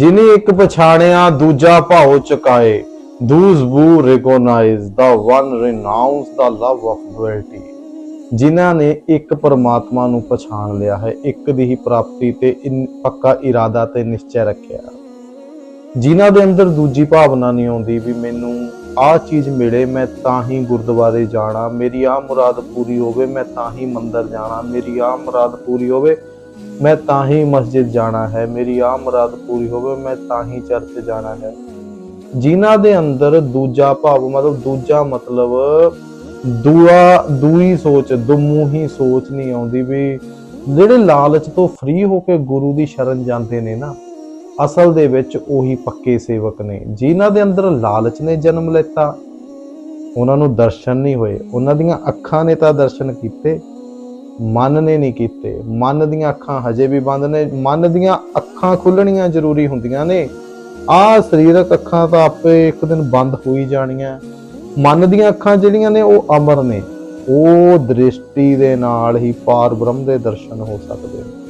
ਜਿਨੇ ਇੱਕ ਪਛਾਣਿਆ, ਦੂਜਾ ਭਾਉ ਚੁਕਾਏ। ਦੂਸ who recognize the one renounce the love of duality ਜਿਨ੍ਹਾਂ ਨੇ ਇੱਕ ਪਰਮਾਤਮਾ ਨੂੰ ਪਛਾਣ ਲਿਆ ਹੈ, ਇੱਕ ਦੀ ਹੀ ਪ੍ਰਾਪਤੀ ਤੇ ਪੱਕਾ ਇਰਾਦਾ ਤੇ ਨਿਸ਼ਚੈ ਰੱਖਿਆ। ਜਿਨ੍ਹਾਂ ਦੇ ਅੰਦਰ ਦੂਜੀ ਭਾਵਨਾ ਨਹੀਂ ਆਉਂਦੀ ਵੀ ਮੈਨੂੰ ਆਹ ਚੀਜ਼ ਮਿਲੇ, ਮੈਂ ਤਾਂ ਹੀ ਗੁਰਦੁਆਰੇ ਜਾਣਾ, ਮੇਰੀ ਆਹ ਮੁਰਾਦ ਪੂਰੀ ਹੋਵੇ, ਮੈਂ ਤਾਂ ਹੀ ਮੰਦਰ ਜਾਣਾ, ਮੇਰੀ ਆਹ ਮੁਰਾਦ ਪੂਰੀ ਹੋਵੇ ਮੈਂ ਤਾਂ ਹੀ ਮਸਜਿਦ ਜਾਣਾ ਹੈ, ਮੇਰੀ ਆਹ ਮੁਰਾਦ ਪੂਰੀ ਹੋਵੇ, ਮੈਂ ਤਾਂ ਹੀ ਚਰਚ ਜਾਣਾ ਹੈ। ਜਿਨ੍ਹਾਂ ਦੇ ਅੰਦਰ ਦੂਜਾ ਭਾਵ, ਮਤਲਬ ਦੂਜਾ ਮਤਲਬ, ਦੂਆ, ਦੂਈ ਸੋਚ ਦੁਮੂਹੀ ਸੋਚ ਨਹੀਂ ਆਉਂਦੀ ਵੀ ਜਿਹੜੇ ਲਾਲਚ ਤੋਂ ਫ੍ਰੀ ਹੋ ਕੇ ਗੁਰੂ ਦੀ ਸ਼ਰਨ ਜਾਂਦੇ ਨੇ ਨਾ, ਅਸਲ ਦੇ ਵਿੱਚ ਉਹੀ ਪੱਕੇ ਸੇਵਕ ਨੇ। ਜਿਨ੍ਹਾਂ ਦੇ ਅੰਦਰ ਲਾਲਚ ਨੇ ਜਨਮ ਲੈਤਾ, ਉਹਨਾਂ ਨੂੰ ਦਰਸ਼ਨ ਨਹੀਂ ਹੋਏ, ਉਹਨਾਂ ਦੀਆਂ ਅੱਖਾਂ ਨੇ ਤਾਂ ਦਰਸ਼ਨ ਕੀਤੇ ਮਨ ਨੇ ਨਹੀਂ ਕੀਤੇ। ਮਨ ਦੀਆਂ ਅੱਖਾਂ ਹਜੇ ਵੀ ਬੰਦ ਨੇ। ਮਨ ਦੀਆਂ ਅੱਖਾਂ ਖੁੱਲਣੀਆਂ ਜ਼ਰੂਰੀ ਹੁੰਦੀਆਂ ਨੇ। ਆਹ ਸਰੀਰਕ ਅੱਖਾਂ ਤਾਂ ਆਪੇ ਇੱਕ ਦਿਨ ਬੰਦ ਹੋ ਹੀ ਜਾਣੀਆਂ। ਮਨ ਦੀਆਂ ਅੱਖਾਂ ਜਿਹੜੀਆਂ ਨੇ ਉਹ ਅਮਰ ਨੇ। ਉਹ ਦ੍ਰਿਸ਼ਟੀ ਦੇ ਨਾਲ ਹੀ ਪਾਰ ਬ੍ਰਹਮ ਦੇ ਦਰਸ਼ਨ ਹੋ ਸਕਦੇ ਨੇ।